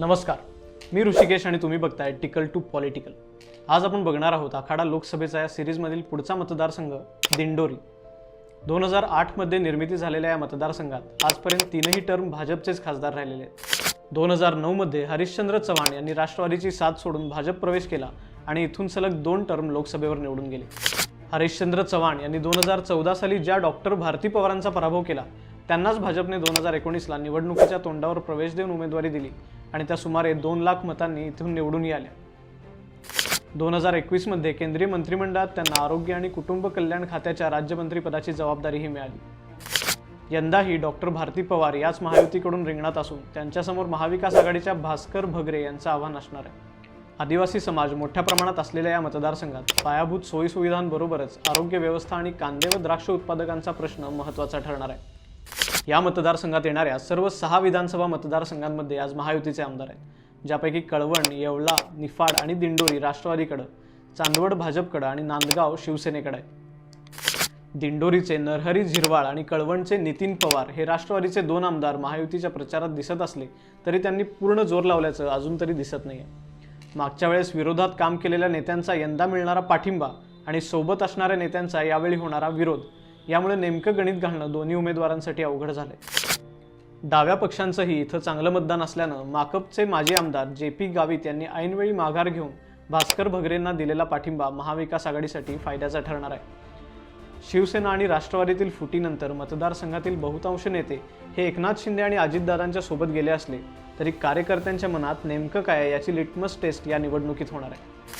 नमस्कार. मी ऋषिकेश आणि तुम्ही बघताय टिकल टू पॉलिटिकल. आज आपण बघणार आहोत आखाडा लोकसभेचा या सिरीजमधील पुढचा मतदारसंघ दिंडोरी. दोन हजार आठमध्ये निर्मिती झालेल्या या मतदारसंघात आजपर्यंत तीनही टर्म भाजपचेच खासदार राहिलेले आहेत. दोन हजार नऊमध्ये हरिश्चंद्र चव्हाण यांनी राष्ट्रवादीची साथ सोडून भाजप प्रवेश केला आणि इथून सलग दोन टर्म लोकसभेवर निवडून गेले. हरिश्चंद्र चव्हाण यांनी दोन हजार चौदा साली ज्या डॉक्टर भारती पवारांचा पराभव केला त्यांनाच भाजपने दोन हजार एकोणीसला निवडणुकीच्या तोंडावर प्रवेश देऊन उमेदवारी दिली. आणि त्या सुमारे दोन लाख मतांनी इथून निवडून आल्या दोन हजार एकवीसमध्ये केंद्रीय मंत्रिमंडळात त्यांना आरोग्य आणि कुटुंब कल्याण खात्याच्या राज्यमंत्रीपदाची जबाबदारीही मिळाली. यंदाही डॉक्टर भारती पवार याच महायुतीकडून रिंगणात असून त्यांच्यासमोर महाविकास आघाडीच्या भास्कर भगरे यांचं आव्हान असणार आहे. आदिवासी समाज मोठ्या प्रमाणात असलेल्या या मतदारसंघात पायाभूत सोयीसुविधांबरोबरच आरोग्य व्यवस्था आणि कांदे व द्राक्ष उत्पादकांचा प्रश्न महत्त्वाचा ठरणार आहे. या मतदारसंघात येणाऱ्या सर्व सहा विधानसभा मतदारसंघांमध्ये आज महायुतीचे आमदार आहेत. ज्यापैकी कळवण येवला निफाड आणि दिंडोरी राष्ट्रवादीकडं चांदवड भाजपकडं आणि नांदगाव शिवसेनेकडे आहे दिंडोरीचे नरहरी झिरवाळ आणि कळवणचे नितीन पवार हे राष्ट्रवादीचे दोन आमदार महायुतीच्या प्रचारात दिसत असले तरी त्यांनी पूर्ण जोर लावल्याचं अजून तरी दिसत नाही मागच्या वेळेस विरोधात काम केलेल्या नेत्यांचा यंदा मिळणारा पाठिंबा आणि सोबत असणाऱ्या नेत्यांचा यावेळी होणारा विरोध यामुळे नेमकं गणित घालणं दोन्ही उमेदवारांसाठी अवघड झालंय. डाव्या पक्षांचंही इथं चांगलं मतदान असल्यानं माकपचे माजी आमदार जे पी गावित यांनी ऐनवेळी माघार घेऊन भास्कर भगरेंना दिलेला पाठिंबा महाविकास आघाडीसाठी फायद्याचा ठरणार आहे. शिवसेना आणि राष्ट्रवादीतील फुटीनंतर मतदारसंघातील बहुतांश नेते हे एकनाथ शिंदे आणि अजितदादांच्या सोबत गेले असले तरी कार्यकर्त्यांच्या मनात नेमकं काय याची लिटमस टेस्ट या निवडणुकीत होणार आहे.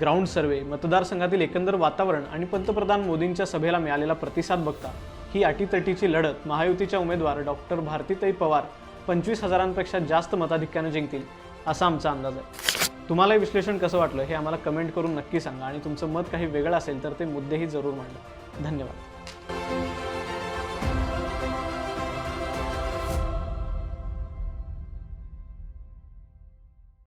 ग्राउंड सर्वे मतदारसंघातील एकंदर वातावरण आणि पंतप्रधान मोदींच्या सभेला मिळालेला प्रतिसाद बघता ही अटीतटीची लढत महायुतीच्या उमेदवार डॉक्टर भारतीताई पवार पंचवीस हजारांपेक्षा जास्त मताधिक्यानं जिंकतील असा आमचा अंदाज आहे. तुम्हाला हे विश्लेषण कसं वाटलं हे आम्हाला कमेंट करून नक्की सांगा आणि तुमचं मत काही वेगळं असेल तर ते मुद्देही जरूर मांडा. धन्यवाद.